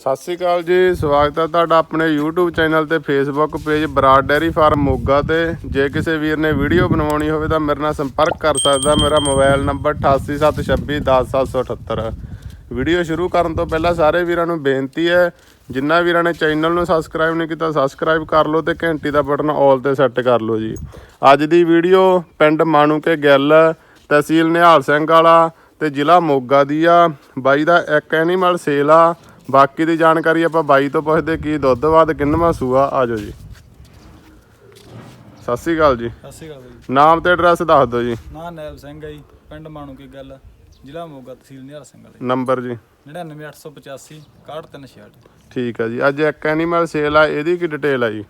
ਸਤਿ ਸ੍ਰੀ ਅਕਾਲ ਜੀ, ਸਵਾਗਤ ਹੈ ਤੁਹਾਡਾ ਆਪਣੇ YouTube ਚੈਨਲ ਤੇ Facebook page Brar dairy farm Moga ਤੇ। ਜੇ ਕਿਸੇ ਵੀਰ ਨੇ ਵੀਡੀਓ ਬਣਵਾਉਣੀ ਹੋਵੇ ਤਾਂ ਮੇਰੇ ਨਾਲ ਸੰਪਰਕ ਕਰ ਸਕਦਾ, ਮੇਰਾ ਮੋਬਾਈਲ ਨੰਬਰ 8876210778 ਵੀਡੀਓ ਸ਼ੁਰੂ ਕਰਨ ਤੋਂ ਪਹਿਲਾਂ ਸਾਰੇ ਵੀਰਾਂ ਨੂੰ ਬੇਨਤੀ ਹੈ ਜਿਨ੍ਹਾਂ ਵੀਰਾਂ ਨੇ ਚੈਨਲ ਨੂੰ ਸਬਸਕ੍ਰਾਈਬ ਨਹੀਂ ਕੀਤਾ ਸਬਸਕ੍ਰਾਈਬ ਕਰ ਲਓ ਤੇ ਘੰਟੀ ਦਾ ਬਟਨ ਆਲ ਤੇ ਸੈੱਟ ਕਰ ਲਓ ਜੀ। ਅੱਜ ਦੀ ਵੀਡੀਓ ਪਿੰਡ ਮਾਣੂਕੇ ਗਿੱਲ, ਤਹਿਸੀਲ ਨਿਹਾਲ ਸਿੰਘ ਵਾਲਾ ਤੇ ਜ਼ਿਲ੍ਹਾ ਮੋਗਾ ਦੀ ਆ। ਬਾਈ ਦਾ ਇੱਕ ਐਨੀਮਲ ਸੇਲ ਆ ਬਾਕੀ ਦੀ ਜਾਣਕਾਰੀ ਆਪਾਂ ਬਾਈ ਤੋਂ ਪੁੱਛਦੇ ਕੀ ਦੁੱਧ ਬਾਅਦ ਕਿੰਨਵਾਂ ਸੂਆ? ਆਜੋ ਜੀ। ਸਤਿ ਸ੍ਰੀ ਅਕਾਲ ਜੀ। ਸਤਿ ਸ਼੍ਰੀ ਅਕਾਲ ਜੀ ਨਾਮ ਤੇ ਐਡਰੈਸ ਦੱਸ ਦਿਓ ਜੀ। ਨਾਂ ਨੈਬ ਸਿੰਘ ਹੈ ਜੀ ਪਿੰਡ ਮਾਣੂ ਕੀ ਗੱਲ ਜ਼ਿਲ੍ਹਾ ਮੋਗਾ ਤਹਿਸੀਲ ਨਿਹਾਲ ਸਿੰਘ ਵਾਲੇ। ਨੰਬਰ ਜੀ। 99885 61366 ਠੀਕ ਆ ਜੀ। ਅੱਜ ਇੱਕ ਐਨੀਮਲ ਸੇਲ ਆ ਇਹਦੀ ਕੀ ਡਿਟੇਲ ਆ ਜੀ?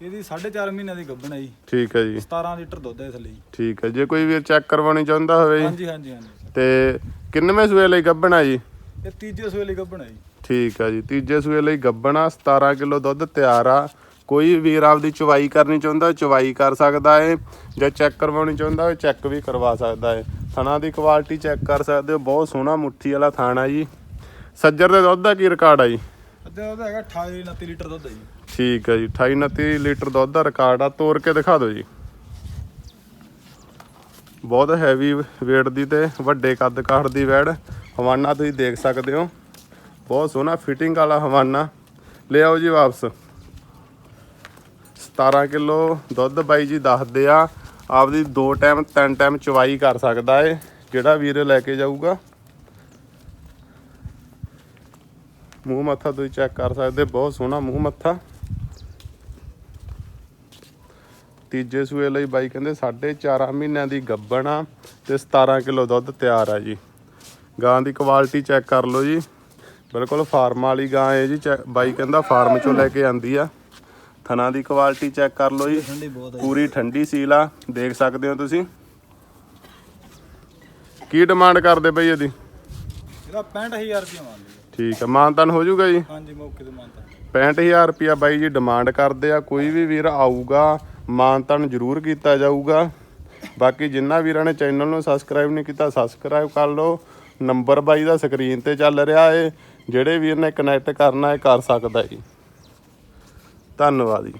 ਇਹਦੀ 4.5 ਮਹੀਨਿਆਂ ਦੀ ਗੱਭਣ ਹੈ ਜੀ। ਠੀਕ ਹੈ ਜੀ। 17 ਲੀਟਰ ਦੁੱਧ ਹੈ ਥੱਲੇ ਜੀ ਠੀਕ ਹੈ ਜੇ ਕੋਈ ਵੀਰ ਚੈੱਕ ਕਰਵਾਉਣੀ ਚਾਹੁੰਦਾ ਹੋਵੇ ਜੀ। ਹਾਂਜੀ ਹਾਂਜੀ ਹਾਂਜੀ। ਤੇ ਕਿੰਨਵੇਂ ਸੂਏ ਲਈ ਗੱਭਣਾ ਜੀ? ਇਹ ਤੀਜੇ ਸੂਏ ਲਈ ਗੱਭਣ ਹੈ ਜੀ। ਠੀਕ ਆ ਜੀ ਤੀਜੇ ਸੂਏ ਲਈ ਗੱਭਣਾ 17 ਕਿਲੋ ਦੁੱਧ ਤਿਆਰ ਆ। ਕੋਈ ਵੀਰ ਆਪਦੀ ਚਵਾਈ ਕਰਨੀ ਚਾਹੁੰਦਾ ਚਵਾਈ ਕਰ ਸਕਦਾ ਏ। ਜਾਂ ਚੈੱਕ ਕਰਵਾਉਣੀ ਚਾਹੁੰਦਾ ਉਹ ਚੈੱਕ ਵੀ ਕਰਵਾ ਸਕਦਾ ਏ। ਥਣਾ ਦੀ ਕੁਆਲਿਟੀ ਚੈੱਕ ਕਰ ਸਕਦੇ ਹੋ ਬਹੁਤ ਸੋਹਣਾ ਮੁੱਠੀ ਵਾਲਾ ਥਾਣਾ ਜੀ। ਸੱਜਰ ਦੇ ਦੁੱਧ ਦਾ ਕੀ ਰਿਕਾਰਡ ਆ ਜੀ? ਅੱਧਾ ਉਹਦਾ ਹੈਗਾ 28 29 ਲੀਟਰ ਦੁੱਧ ਹੈ ਜੀ। ਠੀਕ ਹੈ ਜੀ 28 29 ਲੀਟਰ ਦੁੱਧ ਦਾ ਰਿਕਾਰਡ ਆ। ਤੋੜ ਕੇ ਦਿਖਾ ਦਿਓ ਜੀ। ਬਹੁਤ ਹੈਵੀ weight ਦੀ ਤੇ ਵੱਡੇ ਕੱਦ ਕਾਠ ਦੀ ਵੈੜ ਹਵਾਨਾ ਤੁਸੀਂ ਦੇਖ ਸਕਦੇ ਹੋ। ਬਹੁਤ ਸੋਹਣਾ ਫਿਟਿੰਗ ਵਾਲਾ ਹਵਾਨਾ। ਲੈ ਆਓ ਜੀ ਵਾਪਸ। 17 ਕਿਲੋ ਦੁੱਧ ਬਾਈ ਜੀ ਦੱਸਦੇ ਆ। ਆਪਦੀ ਦੋ ਟਾਈਮ ਤਿੰਨ ਟਾਈਮ ਚਵਾਈ ਕਰ ਸਕਦਾ ਏ। ਜਿਹੜਾ ਵੀਰ ਲੈ ਕੇ ਜਾਊਗਾ। ਮੂੰਹ ਮੱਥਾ ਤੁਸੀਂ ਚੈੱਕ ਕਰ ਸਕਦੇ ਬਹੁਤ ਸੋਹਣਾ ਮੂੰਹ ਮੱਥਾ। ਤੀਜੇ ਸੂਏ ਲਈ ਬਾਈ ਕਹਿੰਦੇ 4.5 ਮਹੀਨਿਆਂ ਦੀ ਗੱਬਣ ਆ ਤੇ 17 ਕਿਲੋ ਦੁੱਧ ਤਿਆਰ ਆ ਜੀ। ਗਾਂ ਦੀ ਕੁਆਲਿਟੀ ਚੈੱਕ ਕਰ ਲਓ ਜੀ। ਬਿਲਕੁਲ ਫਾਰਮ ਵਾਲੀ ਗਾਂ ਹੈ ਜੀ। ਬਾਈ ਕਹਿੰਦਾ ਫਾਰਮ ਚੋਂ ਲੈ ਕੇ ਆਂਦੀ ਆ। ਥਣਾ ਦੀ ਕੁਆਲਿਟੀ ਚੈੱਕ ਕਰ ਲਓ ਜੀ। ਪੂਰੀ ਠੰਡੀ ਸੀਲ ਆ। ਦੇਖ ਸਕਦੇ ਹੋ ਤੁਸੀਂ। ਕੀ ਡਿਮਾਂਡ ਕਰਦੇ ਬਈ ਇਹਦੀ? ਇਹਦਾ 65000 ਰੁਪਏ ਮੰਗਦੇ ਠੀਕ ਆ। ਮਾਨਤਨ ਹੋ ਜਾਊਗਾ ਜੀ? ਹਾਂਜੀ ਮੌਕੇ ਤੇ ਮੰਨਤਾ 65000 ਰੁਪਿਆ ਬਾਈ ਜੀ ਡਿਮਾਂਡ ਕਰਦੇ ਆ। ਕੋਈ ਵੀ ਵੀਰ ਆਊਗਾ ਮਾਨਤਨ ਜ਼ਰੂਰ ਕੀਤਾ ਜਾਊਗਾ। ਬਾਕੀ ਜਿੰਨਾ ਵੀਰਾਂ ਨੇ ਚੈਨਲ ਨੂੰ ਸਬਸਕ੍ਰਾਈਬ ਨਹੀਂ ਕੀਤਾ ਸਬਸਕ੍ਰਾਈਬ ਕਰ ਲਓ। ਨੰਬਰ ਬਾਈ ਦਾ ਸਕਰੀਨ ਤੇ ਚੱਲ ਰਿਹਾ ਏ, ਜਿਹੜੇ ਵੀਰ ਨੇ ਕਨੈਕਟ ਕਰਨਾ ਹੈ ਕਰ ਸਕਦਾ ਜੀ ਧੰਨਵਾਦ ਜੀ।